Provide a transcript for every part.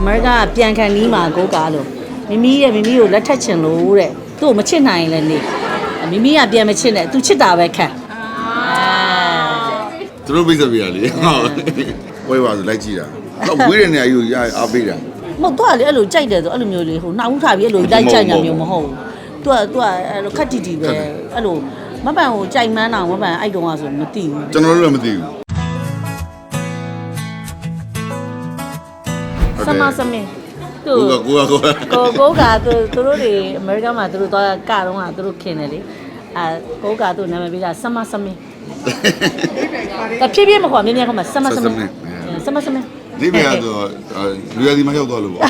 အမေရိကကပြန်ခံနီးမှာကိုကားလို့မိမိရဲ့မိမိကိုလက်ထက်ချင်လို့တဲ့သူ့ကိုမချစ်နိုင်ရင်လည်းနေမိမိကပြန်မချစ်နဲ့သူချစ်တာပဲခံသူတို့ပြဿပြရလေဟုတ်ဝဲပါဆိုလိုက်ကြည့်တာတော့ဝေးတဲ့နေရာယူရအားပေးတာမဟုတ်တော့လေအဲ့လိုကြိုက်တယ်ဆိုအဲ့လိုမျိုးလေးဟိုနှောက်ဦးထားပြီးအဲ့လိုလိုက်ကြိုက်ညာမျိုးမဟုတ်ဘူးသူကသူကအဲ့လိုခက်တီတီပဲအဲ့လိုမပန်ကိုကြိုက်မှန်းတော့မပန်အဲ့တုန်းကဆိုမသိဘူးကျွန်တော်တို့လည်းမသိဘူး စမစမင်းသူကိုကကိုကကိုကကိုကိုကသူသူတို့တွေအမေရိကန်မှာသူတို့သွားကတော့ကသူတို့ခင်တယ်လေအဲကိုကသူနာမည်ပေးတာစမစမင်းတဖြည်းဖြည်းမခေါ်မြင်းမြင်းခေါ်မှာစမစမင်းစမစမင်းဒီပြရတော့လူရည်မရောက်တော့လို့ပေါ့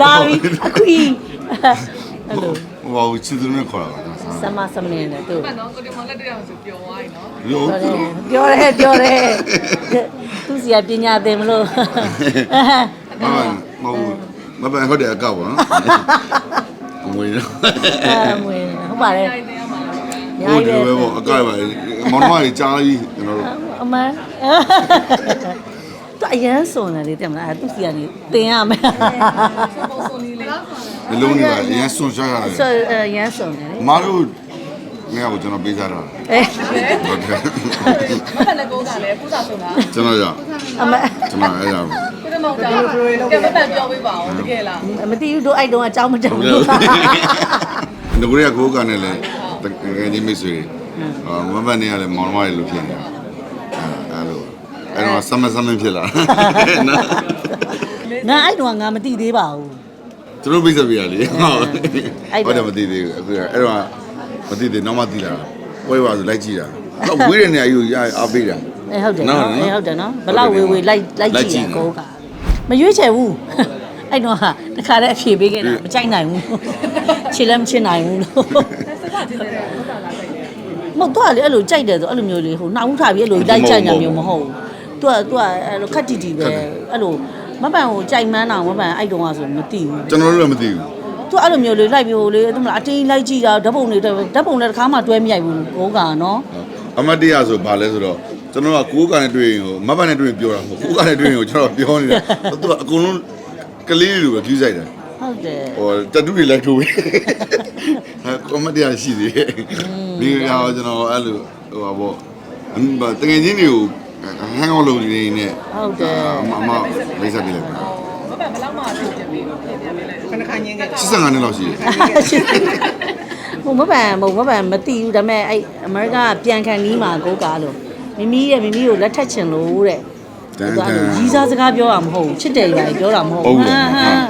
လာပြီအခုကြီးအဲ့လိုဟိုချစ်သူနဲ့ခေါ်တာပါစမစမင်းနဲ့သူမှန်တော့ကိုဒီမောင်လက်တရားဆိုပျော်သွားပြီနော်ရောပြောတယ်ပြောတယ်ပြောတယ် သူစီကပညာသင်မလို့မမမမပန်ဟုတ်တယ်အကောက်ပါနော်ငွေတော့အဲမွေးဟုတ်ပါတယ်တိုင်းတင်ရမှာလားညာဟုတ်တကြီးယ်ပဲပဲပေါ့အကောက်ပါမောင်နှမကြီးကြားကြီးကျွန်တော်တို့အမန်သူအရန်စုံတယ်လေတဲ့မလားသူစီကနေတင်ရမယ်ပုံစုံလေးလေးဒီလုံးတွေပါအရင်ဆွန်ရှားရတယ်ဆိုအရန်စုံတယ်လေမတို့ငါ့ကိုကျွန်တော်ပေးစားတာအဲဟုတ်တယ်မဖက်လည်းကိုကလည်းပူစာဆုံးတာကျွန်တော်ရ အမကျွန်တော်အဲ့ဒါကိုဒီမောင်ကကဲမဖက်ပြောပေးပါဦးတကယ်လားမသိဘူးတို့အဲ့တုန်းကအကြောင်းမတက်ဟုတ်ဘူးကဲ့ငကိုရကိုကနေလဲငယ်ချင်းမိတ်ဆွေအာမမနဲ့ကလည်းမောင်နှမတွေလိုဖြစ်နေတာအဲ့လိုအဲ့တော့ဆမဆမဖြစ်လာနော်ငါအဲ့တုန်းကငါမသိသေးပါဘူးသူတို့ပြဿပြရလေဟုတ်တယ်မသိသေးဘူးအခုအဲ့တော့မသိသေးနောက်မှသိလာဝဲပါဆိုလိုက်ကြည့်တာတော့ဝေးတဲ့နေရာယူရအားပေးတာ အဲဟုတ်တယ်နော်နော်နော်အဲဟုတ်တယ်နော်ဘလောက်ဝေဝေလိုက်လိုက်လိုက်ကြကြည့်ည့်ရကိုကမရွေးချယ်ဘူးအဲ့တော့ဟာတခါတည်းအဖြေပေးခဲ့တာမကြိုက်နိုင်ဘူးချစ်လည်းမချစ်နိုင်ဘူးလို့စကားချင်းတယ်ဟုတ်တာလားတိုက်တယ်မဟုတ်တော့လေအဲ့လိုကြိုက်တယ်ဆိုအဲ့လိုမျိုးလေးဟိုနှောက်ဦးထားပြီးအဲ့လိုလိုက်ကြိုက်ညာမျိုးမဟုတ်ဘူးသူကသူကအဲ့လိုခက်တီတီပဲအဲ့လိုမပန်ကိုကြိုက်မှန်းတော့မပန်အဲ့တုန်းကဆိုမသိဘူးကျွန်တော်တို့လည်းမသိဘူးသူအဲ့လိုမျိုးလေးလိုက်ပြီးဟိုလေသူမလားအတင်းလိုက်ကြည့်တာဓာတ်ပုံတွေဓာတ်ပုံလည်းတစ်ခါမှတွဲမရိုက်ဘူးကိုကနော်အမတ်တရားဆိုဘာလဲဆိုတော့ ကျွန်တော်ကကိုးကနဲ့တွေ့ရင်ဟိုမတ်ဘတ်နဲ့တွေ့ရင်ပြောတာမဟုတ်ကိုးကနဲ့တွေ့ရင်ကျွန်တော်ပြောနေတာသူကအကုန်လုံးကလေးတွေလိုပဲကြည့်ဆိုင်တယ်ဟုတ်တယ်ဟိုတတူတွေလိုက်ထိုးပြီဟာကွန်မတရားရှိသေးတယ်ဒီကတော့ကျွန်တော်အဲ့လိုဟိုပါပေါ့အမ်တကယ်ချင်းတွေကိုဟန်အောင်လုပ်နေနေဟုတ်တယ်အမအမလိမ့်စားပြလိုက်ပါမဖက်ဘလောက်မှပြင်ပြပေးပြင်ပြပေးလိုက်ခဏခါညင်းခဲ့တာ85နှစ်လောက်ရှိတယ်ဟိုမပန်မဟုတ်မပန်မသိဘူးဒါပေမဲ့အဲ့အမေရိကကပြန်ခံနီးမှာကိုကားလို့ မိမိရဲ့မိမိကိုလက်ထက်ချင်လို့တဲ့တန်သူတကန်ရီးစားစကားပြောတာမဟုတ်ဘူးချစ်တယ်ကြီးပြောတာမဟုတ်ဟုတ်ဘူးတယ်ဟမ်ဟမ်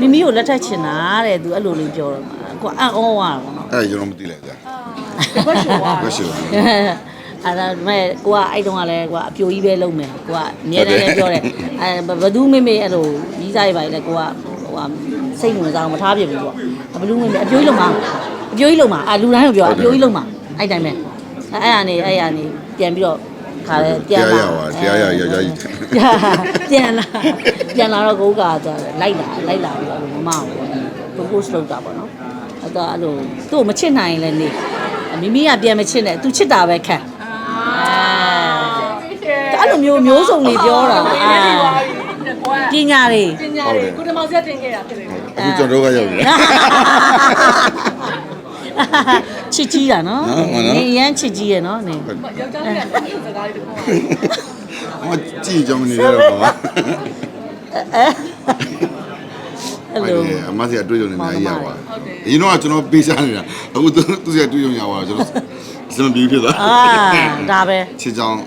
မိမိကိုလက်ထက်ချင်တာတဲ့သူအဲ့လိုလေးပြောတော့မှာကိုအံ့ဩသွားတာပေါ့နော်အဲ့ကျွန်တော်မသိလိုက်ကြဘတ်ရှိုးသွားဘယ်ရှိလဲအဲ့ဒါမဲ့ကိုကအဲ့တုန်းကလည်းကိုကအပြိုကြီးပဲလုံးမယ်ကိုကအမြဲတမ်းလည်းပြောတယ်အဲဘသူမေမေအဲ့လိုကြီးစားရပါလေကိုကဟိုကစိတ်ဝင်စားအောင်မထားပြဘူးပေါ့ဘလူးမေမေအပြိုကြီးလုံးမှာအပြိုကြီးလုံးမှာအာလူတိုင်းကိုပြောအပြိုကြီးလုံးမှာအဲ့တိုင်းပဲအဲ့အဲ့ကနေအဲ့ရနေ ပြန်ပြီးတော့ခါလဲပြန်တရားလာရပါတရားရရရကြီးပြန်လာပြန်လာတော့ကိုကသွားလိုက်လာလိုက်လာပြီးတော့မမကို propose လုပ်တာပေါ့နော်အဲ့တော့အဲ့လိုသူ့ကိုမချစ်နိုင်ရင်လည်းနေမိမိကပြန်မချစ်နဲ့သူချစ်တာပဲခံအဲ့လိုမျိုးမျိုးစုံတွေပြောတာအာပညာတွေပညာလေးကိုဒီမောင်ဆက်တင်ခဲ့တာဖြစ်တယ်အခုကျွန်တော်တို့ကရောက်နေ ချစ်ကြီးတာနော်နော်ဟုတ်နော် နေရမ်းချစ်ကြီးရနော်နေယောက်ျားလေးကသူ့စကားလေးတခုအမကြည့်ကြောင်းနေရတော့ပါအဲ့လို အမစီအတွေ့အကြုံတွေအများကြီးရပါဒီတော့ကျွန်တော်ပေးစားနေတာအခုသူသူစီအတွေ့အကြုံရပါကျွန်တော်စမပြေဖြစ်သွားအာဒါပဲချစ်ကြောင်း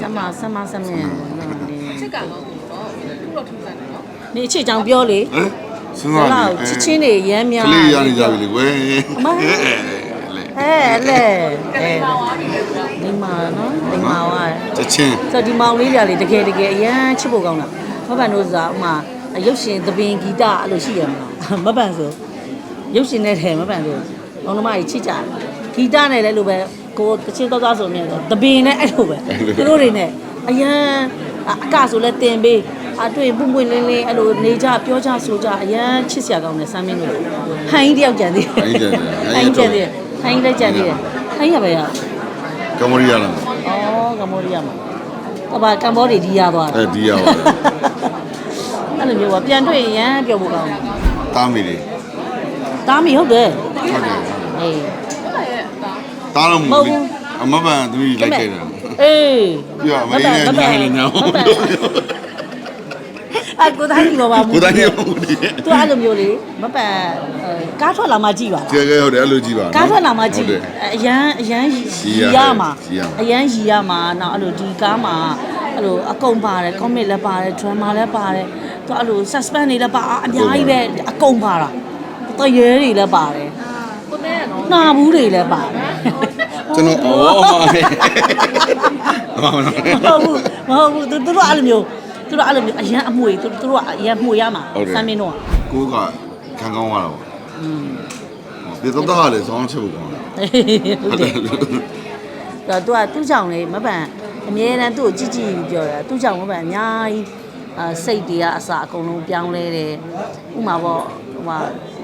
ဆမဆမဆမင်းနော်နေချစ်ကတော့ကိုတော့သူ့တော့ထူးဆန်းတယ်နော်နေအချစ်ကြောင်ပြောလေဟမ်စဉ်းဘစားလောက်ချစ်ချင်းတွေရမ်းများ ကလေးရနေကြပြီလေကွယ်အမလေ ဟဲ့လေကလေးပါသွားပြီလေကွာဒီမှာနော်ဒီမှာဝါချက်ချင်းဆိုဒီမောင်လေးတွေကလေတကယ်တကယ်အရန်ချစ်ဖို့ကောင်းတာမပန်တို့စားဥမာရုပ်ရှင်သပင်ဂီတအဲ့လိုရှိရမလားမပန်ဆိုရုပ်ရှင်နဲ့တယ်မပန်ဆိုဘောင်းသမားကြီးချစ်ကြတယ်ဂီတနဲ့လည်းလိုပဲကိုတချင်းတော့သားဆိုမြင်တော့သပင်နဲ့အဲ့လိုပဲသူတို့တွေနဲ့အရန်အကဆိုလဲတင်ပေး အတွေ့ပွင့်ပွင့်လင်းလင်းအဲ့လိုနေကြပြောကြဆိုကြအရန်ချစ်စရာကောင်းတယ်စမ်းမင်းတို့ဟိုင်းတယောက်ကြံသေးတယ်ဟိုင်းကြံသေးတယ်ဟိုင်းလည်းကြံသေးတယ်ဟိုင်းရပါရကမရီရလားအော်ကမ္ဘောဒီးယားမှာဟိုပါကမ္ဘောဒီဒီရသွားအဲတာဒီရပါအဲ့လိုမျိုးပါပြန်တွေ့ရင်ရမ်းပြောဖို့ကောင်းတယ်တားမိတယ်တားမိဟုတ်တယ်ဟုတ်တယ်အေးတားတော့မမဟုတ်ဟုတ်ဘူးဘူးအမပန်သူကြီးလိုက်ခဲ့တာအေးပြအမေနဲ့ညာလည်းညာမပန် အကိုသားကြီးပါပါမူကိုတိုင်းရုံးဒီသူအဲ့လိုမျိုးလေမပန်အဲကားထွက်လာမှကြည့်ပါလားကျဲကျဲဟုတ်တယ်အဲ့လိုကြည့်ပါကားထွက်လာမှကြည့်ဟုတ်တယ်အရန်အရန်ရီရီရရမှာရီရမှာအရန်ရီရမှာနောက်အဲ့လိုဒီကားမှာအဲ့လိုအကုန်ပါတယ် comic လည်းပါတယ် drama လည်းပါတယ်သူအဲ့လို suspense တွေလည်းပါအများကြီးပဲအကုန်ပါတာတရေတွေလည်းပါတယ်ကိုတဲ့နော်နှာဘူးတွေလည်းပါတယ်ကျွန်တော်အော်အမမဟုတ်ဘူးမဟုတ်ဘူးသူသူတို့အဲ့လိုမျိုး သူတို့အဲ့လိုမျိုးအရန်အမွေသူသူတို့ကအရန်မှုရမှာဟုတ်တယ် စမ်းမင်းတို့ကကိုကခံကောင်းသွားတာပေါ့อืมဒီတော့တော့လည်းဆောင်းချက်ဖို့ကောင်းတယ်ဟုတ်တယ်တော့သူကသူ့ကြောင့်လေမပန်အမြဲတမ်းသူ့ကိုကြည့်ကြည့်ပြီးပြောတာသူ့ကြောင့်မပန်အများကြီးအာစိတ်တွေကအစအကုန်လုံးပြောင်းလဲတယ်ဥမာပေါ့ဟိုမှာ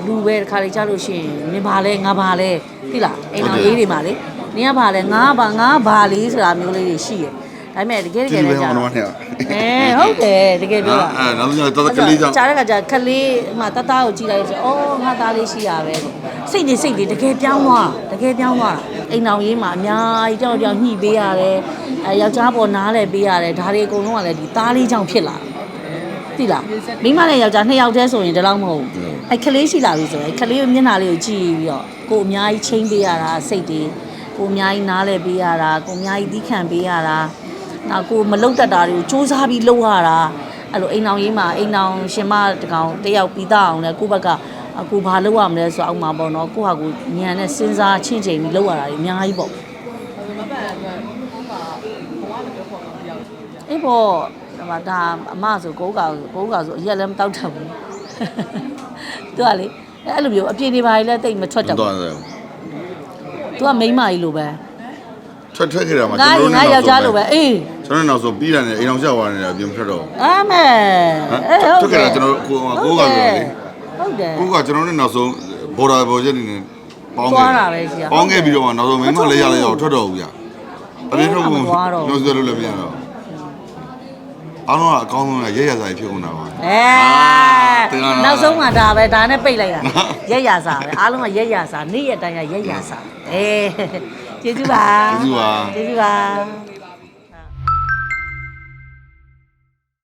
လူပဲတစ်ခါလေကြားလို့ရှိရင်မင်းဘာလဲငါဘာလဲသိလားအိမ်တော်ရေးတွေမှာလေနင်ကဘာလဲငါဘာငါဘာလေးဆိုတာမျိုးလေးတွေရှိတယ် ဒါပေမဲ့တကယ်တကဒီယ်လိုလည်းပဲကြာအောင်တော့တော့နဲ့အဲဟုတ်တယ်တကယ်ပြောတာအဲနောက်ဆုံးတော့ကလေးကြောင့်ကြားတဲ့ခါကျခလေးဟိုတသားကိုကြည့်လိုက်လို့ဆိုအော်ငါသားလေးရှိရပဲစိတ်နေစိတ်တွေတကယ်ပြောင်းသွားတကယ်ပြောင်းသွားအိမ်အောင်ရေးမှာအများကြီးတောက်တောက်ညှိပေးရတယ်အဲယောက်ျားပေါ်နားလဲပေးရတယ်ဒါတွေအကုန်လုံးကလည်းဒီသားလေးကြောင့်ဖြစ်လာသိလားမိန်းမနဲ့ယောက်ျားနှစ်ယောက်တည်းဆိုရင်ဒီလောက်မဟုတ်ဘူးအဲခလေးရှိလာပြီဆိုရင်ခလေးကိုမျက်နှာလေးကိုကြည့်ပြီးတော့ကိုအများကြီးချင်းပေးရတာစိတ်တွေကိုအများကြီးနားလဲပေးရတာကိုအများကြီးသီးခံပေးရတာ နောက်ကိုမလုတ်တတ်တာတွေကိုစူးစမ်းပြီးလုပ်ရတာအဲ့လိုအိမ်အောင်ရေးမှာအိမ်အောင်ရှင်မတကောင်တယောက်ပြီးသားအောင်လဲကိုယ့်ဘက်ကအခုဘာလုပ်ရမလဲဆိုတော့အောက်မှာပေါ့နော်ကိုယ့်ဟာကိုညံနဲ့စဉ်းစားချင်းချိန်ပြီးလုပ်ရတာတွေအများကြီးပေါ့မပန်အတွက်ကိုကဘဝမပြောဖို့တော့ပြောက်ရှိတယ်အေးပေါ့ဒါမှဒါအမဆိုကိုးကောင်ကိုးကောင်ဆိုအရက်လည်းမတောက်တတ်ဘူးသူကလေအဲ့လိုမျိုးအပြင်းနေပါလေတိတ်မထွက်တတ်တော့ဘူးတယ်သူကမိန်းမကြီးလိုပဲ ထွက်ထွက်ခဲ့တာမှာငါရင်ငါယောက်ျားလိုပဲအေးကျွန်တော်နောက်ဆိုပြီးတာနဲ့အိမ်အောင်ချက်သွားနေတာအပြင်ထွက်တော့အာမဲထွက်ခဲ့တာကျွန်တော်ကိုကိုကဆိုလေဟုတ်တယ်ကိုကကျွန်တော်နဲ့နောက်ဆုံးဘော်ဒါဘော်ချက်နေနဲ့ပေါင်းသွားတာပဲရှိရပေါင်းခဲ့ပြီးတော့မှနောက်ဆုံးမင်းမလေးရလေးတော့ထွက်တော့ဘူးဗျအပြင်ထွက်ဖို့မသွားတော့ဘူးလို့ဆိုလို့လည်းမရတော့အားလုံးကအကောင်းဆုံးကရဲရစာကြီးဖြစ်ကုန်တာပါအဲတင်လာတာနောက်ဆုံးမှဒါပဲဒါနဲ့ပိတ်လိုက်တာရက်ရစာပဲအားလုံးကရက်ရစာနေ့ရက်တိုင်းကရက်ရစာအေး ကျေးဇူးပါကျေးဇူးပါကျေးဇူးပါ